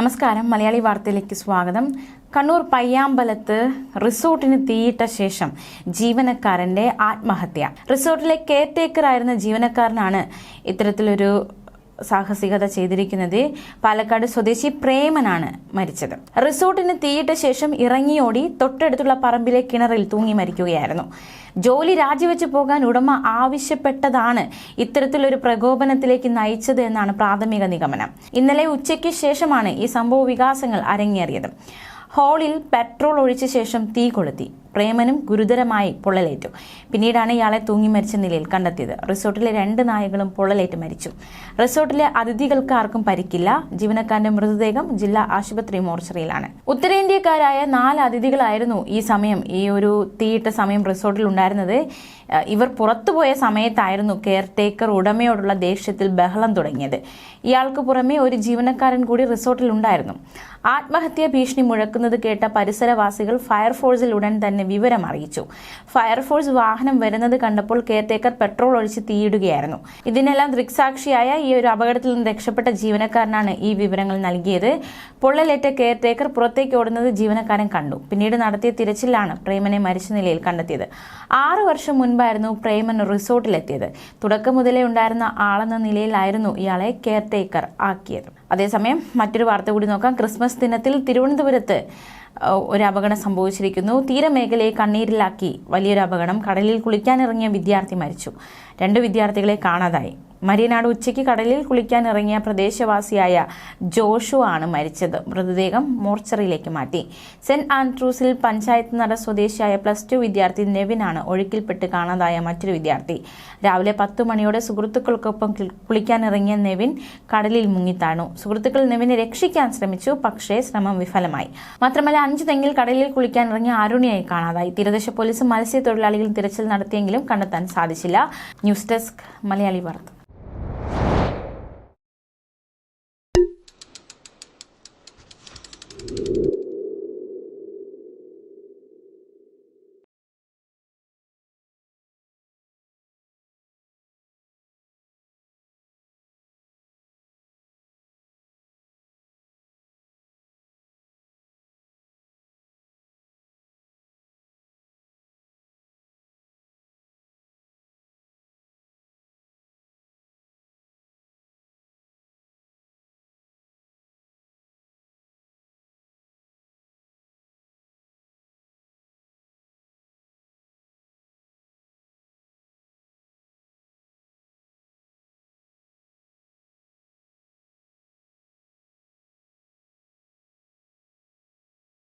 നമസ്കാരം. മലയാളി വാർത്തയിലേക്ക് സ്വാഗതം. കണ്ണൂർ പയ്യാമ്പലത്ത് റിസോർട്ടിന് തീയിട്ട ശേഷം ജീവനക്കാരന്റെ ആത്മഹത്യ. റിസോർട്ടിലെ കെയർ ടേക്കർ ആയിരുന്ന ജീവനക്കാരനാണ് ഇത്തരത്തിലൊരു സാഹസികത ചെയ്തിരിക്കുന്നത് പാലക്കാട് സ്വദേശി പ്രേമനാണ് മരിച്ചത്. റിസോർട്ടിന് തീയിട്ട ശേഷം ഇറങ്ങിയോടി തൊട്ടടുത്തുള്ള പറമ്പിലെ കിണറിൽ തൂങ്ങി മരിക്കുകയായിരുന്നു. ജോലി രാജിവെച്ച് പോകാൻ ഉടമ ആവശ്യപ്പെട്ടതാണ് ഇത്തരത്തിലൊരു പ്രകോപനത്തിലേക്ക് നയിച്ചത് എന്നാണ് പ്രാഥമിക നിഗമനം. ഇന്നലെ ഉച്ചയ്ക്ക് ശേഷമാണ് ഈ സംഭവ വികാസങ്ങൾ അരങ്ങേറിയത്. ഹാളിൽ പെട്രോൾ ഒഴിച്ച ശേഷം തീ കൊളുത്തി. പ്രേമനും ഗുരുതരമായി പൊള്ളലേറ്റു. പിന്നീടാണ് ഇയാളെ തൂങ്ങി മരിച്ച നിലയിൽ കണ്ടെത്തിയത്. റിസോർട്ടിലെ രണ്ട് നായകളും പൊള്ളലേറ്റ് മരിച്ചു. റിസോർട്ടിലെ അതിഥികൾക്ക് ആർക്കും പരിക്കില്ല. ജീവനക്കാരന്റെ മൃതദേഹം ജില്ലാ ആശുപത്രി മോർച്ചറിയിലാണ്. ഉത്തരേന്ത്യക്കാരായ നാല് അതിഥികളായിരുന്നു ഈ സമയം ഈ ഒരു തീയിട്ട സമയം റിസോർട്ടിൽ ഉണ്ടായിരുന്നത്. ഇവർ പുറത്തുപോയ സമയത്തായിരുന്നു കെയർ ടേക്കർ ഉടമയോടുള്ള ദേഷ്യത്തിൽ ബഹളം തുടങ്ങിയത്. ഇയാൾക്ക് പുറമെ ഒരു ജീവനക്കാരൻ കൂടി റിസോർട്ടിൽ ഉണ്ടായിരുന്നു. ആത്മഹത്യാ ഭീഷണി മുഴക്കുന്നത് കേട്ട പരിസരവാസികൾ ഫയർഫോഴ്സിൽ ഉടൻ തന്നെ വിവരം അറിയിച്ചു. ഫയർഫോഴ്സ് വാഹനം വരുന്നത് കണ്ടപ്പോൾ കെയർടേക്കർ പെട്രോൾ ഒഴിച്ച് തീയിടുകയായിരുന്നു. ഇതിനെല്ലാം ദൃക്സാക്ഷിയായ ഈ ഒരു അപകടത്തിൽ നിന്ന് രക്ഷപ്പെട്ട ജീവനക്കാരനാണ് ഈ വിവരങ്ങൾ നൽകിയത്. പൊള്ളലേറ്റ കെയർടേക്കർ പുറത്തേക്ക് ഓടുന്നത് ജീവനക്കാരൻ കണ്ടു. പിന്നീട് നടത്തിയ തിരച്ചിലാണ് പ്രേമനെ മരിച്ച നിലയിൽ കണ്ടെത്തിയത്. ആറു വർഷം മുൻപായിരുന്നു പ്രേമൻ റിസോർട്ടിലെത്തിയത്. തുടക്കം മുതലേ ഉണ്ടായിരുന്ന ആളെന്ന നിലയിലായിരുന്നു ഇയാളെ കെയർടേക്കർ ആക്കിയത്. അതേസമയം മറ്റൊരു വാർത്ത കൂടി നോക്കാം. ക്രിസ്മസ് ദിനത്തിൽ തിരുവനന്തപുരത്ത് ഒരു അപകടം സംഭവിച്ചിരിക്കുന്നു. തീരമേഖലയെ കണ്ണീരിലാക്കി വലിയൊരു അപകടം. കടലിൽ കുളിക്കാനിറങ്ങിയ വിദ്യാർത്ഥി മരിച്ചു. രണ്ട് വിദ്യാർത്ഥികളെ കാണാതായി. മരിയനാട് ഉച്ചയ്ക്ക് കടലിൽ കുളിക്കാനിറങ്ങിയ പ്രദേശവാസിയായ ജോഷു ആണ് മരിച്ചത്. മൃതദേഹം മോർച്ചറിയിലേക്ക് മാറ്റി. സെന്റ് ആൻഡ്രൂസിൽ പഞ്ചായത്ത് നട സ്വദേശിയായ പ്ലസ് ടു വിദ്യാർത്ഥി നെവിനാണ് ഒഴുക്കിൽപ്പെട്ട് കാണാതായ മറ്റൊരു വിദ്യാർത്ഥി. രാവിലെ പത്തു മണിയോടെ സുഹൃത്തുക്കൾക്കൊപ്പം കിൾ- കുളിക്കാനിറങ്ങിയ നെവിൻ കടലിൽ മുങ്ങിത്താണു. സുഹൃത്തുക്കൾ നെവിനെ രക്ഷിക്കാൻ ശ്രമിച്ചു പക്ഷേ ശ്രമം വിഫലമായി. മാത്രമല്ല അഞ്ചു തെങ്ങിൽ കടലിൽ കുളിക്കാൻ ഇറങ്ങിയ ആരുണിയായി കാണാതായി. തീരദേശ പോലീസും മത്സ്യത്തൊഴിലാളികളും തിരച്ചിൽ നടത്തിയെങ്കിലും കണ്ടെത്താൻ സാധിച്ചില്ല. ന്യൂസ് ഡെസ്ക് മലയാളി വാർത്ത.